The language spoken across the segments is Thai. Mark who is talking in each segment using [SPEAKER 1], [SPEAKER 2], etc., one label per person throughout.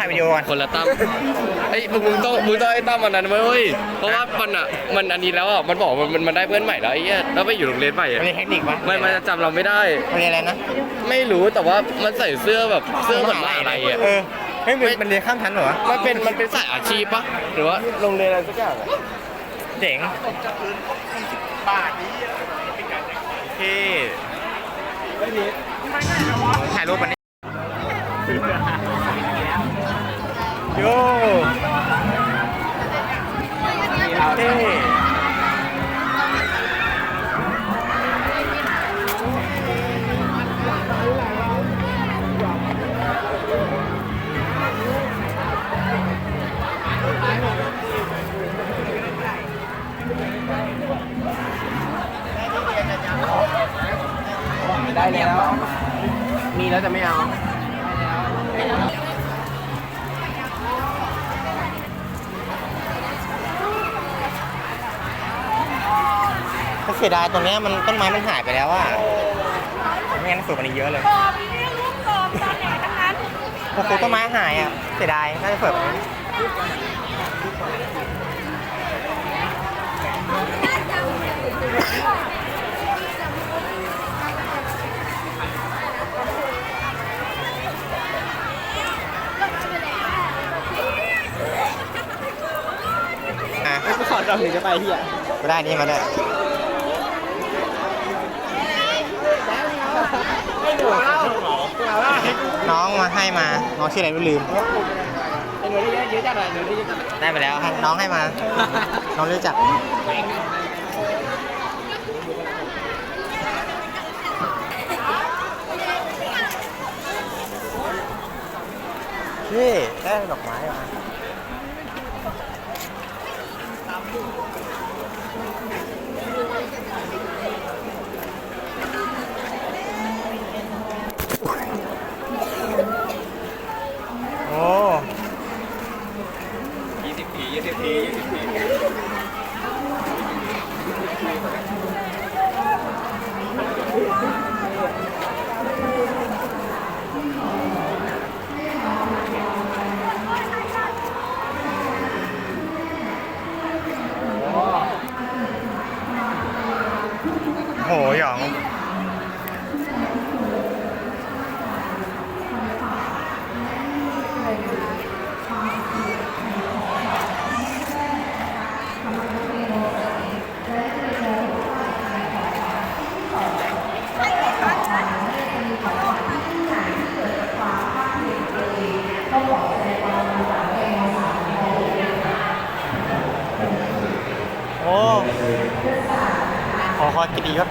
[SPEAKER 1] ถ่ายวิดีโอก่อน
[SPEAKER 2] คนละตั้มไอ้ยมึงมึงต้องมึงต้องไอ้ตั้มอันนั้นไว้เว้ยเพราะว่ามันอะมันอันนี้แล้วอะมันบอกว่ามันมันได้เพื่อนใหม่แล้วไอ้เหี้ยแล้วไปอยู่โรงเรียนใหม่อะ
[SPEAKER 1] มันเรียนเทคนิคปะ
[SPEAKER 2] มันมันจะจำเราไม่ได้
[SPEAKER 1] มันเรียนอะไรนะ
[SPEAKER 2] ไม่รู้แต่ว่ามันใส่เสื้อแบบเสื้อเหมือนมหาลัยอะ
[SPEAKER 1] เออเฮ้ยมันมันเรียนข้ามชั้นเหรอวะ
[SPEAKER 2] มันเป็นมันเป็นสายอาชีพปะหรือว่าโรงเรียนอะไรสักอย่างอะ
[SPEAKER 1] เจ๋งที่ถ่ายรูปมัน ได้แล้ว มีแล้วจะไม่เอาเสียดายตรงเนี้ยมันต้นไม้มันหายไปแล้วอะไม่งั้นสวยกว่านี้เยอะเลย
[SPEAKER 3] กรอบนี่ลูกกรอบตอนไหนทั้งนั้น
[SPEAKER 1] โอ้โหต้นไม้หายอะ เสียดายน่าจะสวยกว่านี้
[SPEAKER 2] กูขอจำหนึ่งจะไปเฮีย
[SPEAKER 1] ก็ได้นี่มาด้วยน้องมาให้มา น้องชื่ออะไรไม่ลืม
[SPEAKER 2] ไอ้หนูได้เยอะจังเลยหนูได้เยอะจัง
[SPEAKER 1] ได้ไปแล้วให้น้องให้มา น้องรู้จัก นี่ได้ดอกไม้มา
[SPEAKER 2] ハハハ
[SPEAKER 1] ハ! หหยองโอ้ ขอ
[SPEAKER 3] ขอยกิ
[SPEAKER 4] ติยศ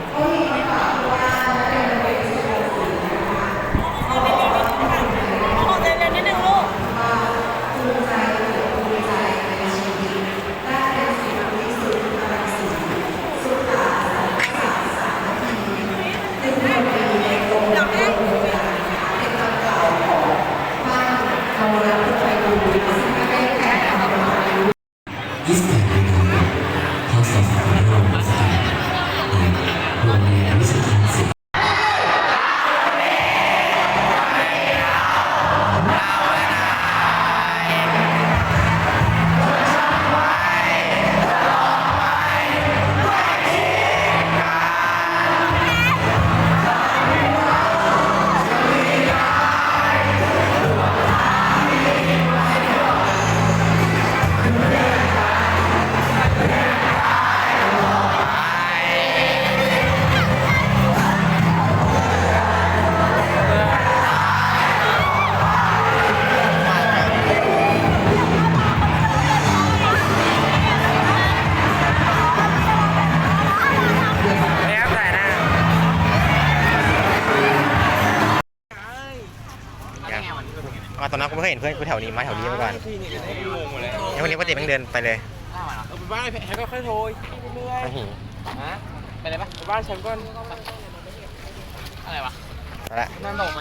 [SPEAKER 1] ตอนนั้นกูไม่เคยเห็นเพื่อนกูแถวนี้มาแถวนี้มาก่อนแล้ววันนี้ปกติแม่งเดินไปเลย
[SPEAKER 2] เออไปบ้านไอ้แพรก็ค่อยโทรเรื่อย
[SPEAKER 1] ไม่หิว
[SPEAKER 2] ฮะไปไหนปะไปบ้านฉันก่อนอะไรวะ
[SPEAKER 1] ไปละ
[SPEAKER 2] นั่นบอกมา